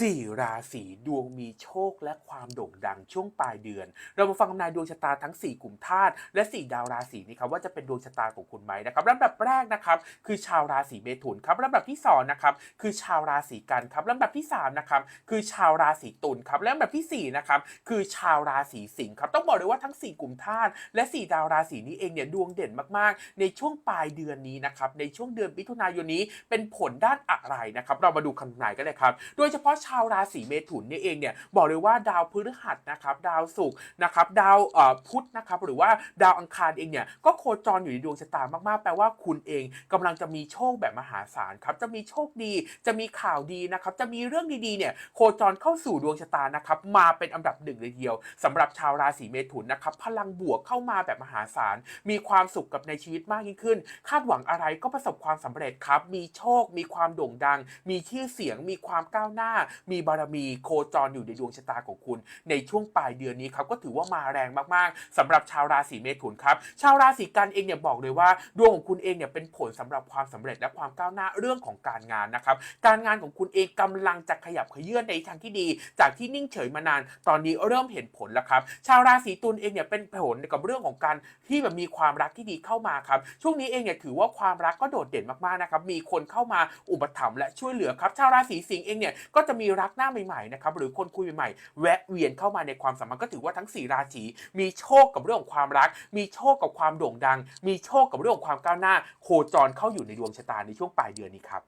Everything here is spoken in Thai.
สี่ราศีดวงมีโชคและความโด่งดังช่วงปลายเดือน เรามาฟังคำนายดวงชะตาทั้ง 4 กลุ่มธาตุและ 4 ดาวราศีนี้ครับว่าจะเป็นดวงชะตาของคุณไหมนะครับลำดับแรกนะครับคือชาวราศีเมถุนครับลำดับที่2นะครับคือชาวราศีกันครับลำดับที่3นะครับคือชาวราศีตุลครับและลำดับที่4นะครับคือชาวราศีสิงห์ครับต้องบอกเลยว่าทั้ง 4 กลุ่มธาตุและ 4 ดาวราศีนี้เองเนี่ยดวงเด่นมากๆ ในช่วงปลายเดือนนี้นะครับในช่วงเดือนมิถุนายนนี้เป็นผลด้านอะไรนะครับเรามาดูคำทำนายกันเลยครับโดยเฉพาะชาวราศีเมถุนนี่เองเนี่ยบอกเลยว่าดาวพฤหัสนะครับดาวศุกร์นะครับดาวพุธนะครับหรือว่าดาวอังคารเองเนี่ยก็โคจรอยู่ในดวงชะตามากๆ แปลว่าคุณเองกำลังจะมีโชคแบบมหาศาลครับจะมีโชคดีจะมีข่าวดีนะครับจะมีเรื่องดีๆเนี่ยโคจรเข้าสู่ดวงชะตานะครับมาเป็นอันดับหนึ่งเลยเดียวสำหรับชาวราศีเมถุนนะครับพลังบวกเข้ามาแบบมหาศาลมีความสุขกับในชีวิตมากยิ่งขึ้น คาดหวังอะไรก็ประสบความสำเร็จครับมีโชคมีความโด่งดัง มีชื่อเสียงมีความก้าวหน้ามีบารมีโคจรอยู่ในดวงชะตาของคุณ ในช่วงปลายเดือนนี้ครับก็ถือว่ามาแรงมากๆสำหรับชาวราศีเมถุนครับชาวราศีกันเองเนี่ยบอกเลยว่าดวงของคุณเองเนี่ยเป็นผลสำหรับความสำเร็จและความก้าวหน้าเรื่องของการงานนะครับการงานของคุณเองกำลังจะขยับเขยื่นในทางที่ดี จากที่นิ่งเฉยมานาน ตอนนี้เริ่มเห็นผลแล้วครับชาวราศีตุลเองเนี่ยเป็นผลกับเรื่องของการที่แบบมีความรักที่ดีเข้ามาครับช่วงนี้เองเนี่ยถือว่าความรักก็โดดเด่นมากๆนะครับมีคนเข้ามาอุปถัมภ์และช่วยเหลือครับชาวราศีสิงห์เองเนี่ยก็จะมมีรักหน้าใหม่ๆนะครับหรือคนคุยใหม่ๆแวะเวียนเข้ามาในความสัมพันธ์ก็ถือว่าทั้ง 4 ราศีมีโชคกับเรื่องของความรัก มีโชคกับความโด่งดัง มีโชคกับเรื่องของความก้าวหน้า โคจรเข้าอยู่ในดวงชะตาในช่วงปลายเดือนนี้ครับ